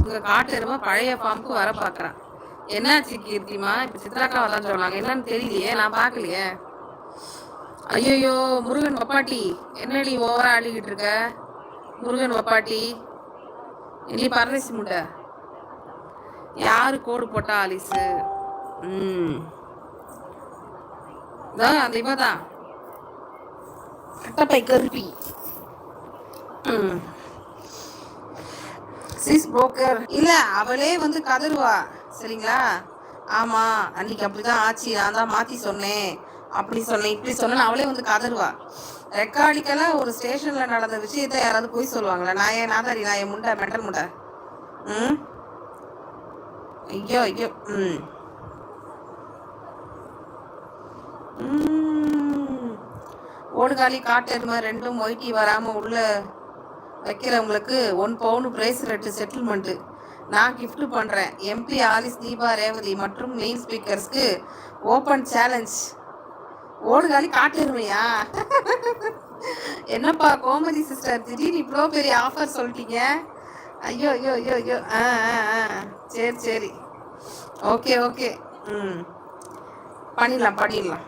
உங்கள் காட்டெருமை பழைய ஃபார்முக்கு வர பார்க்குறான் என்னாச்சு கீர்த்திமா? இப்போ சித்ராக்கா வரலான்னு சொன்னாங்க என்னன்னு தெரியலையே நான் பார்க்கலையே. ஐயோ முருகன் வப்பாட்டி என்னடி ஓவரா ஆடிக்கிட்டு இருக்க? முருகன் வப்பாட்டி இனி பரதேசி முட்டை யாரு கோடு போட்டா ஆலிஸு ம். அந்த இவதான். கட்டப்பை கருப்பி. ம். சிஸ் புரோக்கர் இல்ல அவளே வந்து கதறுவா. சரிங்களா? ஆமா அன்னைக்கு அப்படிதான் ஆச்சு. நான் தான் மாத்தி சொன்னேன். அப்படி சொன்னேன் இப்படி சொன்னேன் அவளே வந்து கதறுவா. ரெக்கார்டிக்கெல்லாம் ஒரு ஸ்டேஷன்ல நடந்த விஷயத்த யாராவது போய் சொல்லுவாங்களா? நான் ஏன் நாதாரி? நான் என் முண்டை மெட்டல் முண்டை? ம்? ஐயோ ஐயோ. ம். ம். ஓடுகாலி காட்டெருமை ரெண்டும் மொய்ட்டி வராம உள்ள வைக்கிறவங்களுக்கு ஒன் பவுன் ரெட்டு செட்டில்மெண்ட்டு நான் கிஃப்ட் பண்ணுறேன் எம்பி ஆலிஸ் தீபா ரேவதி மற்றும் மெயின் ஸ்பீக்கர்ஸ்க்கு ஓப்பன் சேலஞ்ச் ஓடுகாலி காட்டெருமையா? என்னப்பா கோமதி சிஸ்டர் திடீர்னு இவ்வளோ பெரிய ஆஃபர் சொல்லிட்டீங்க? ஐயோ ஐயோ ஐயோ ஐயோ. ஆ ஆ ஆ. சரி சரி. Okay okay. ம். பண்ணிடலாம் பண்ணிடலாம்.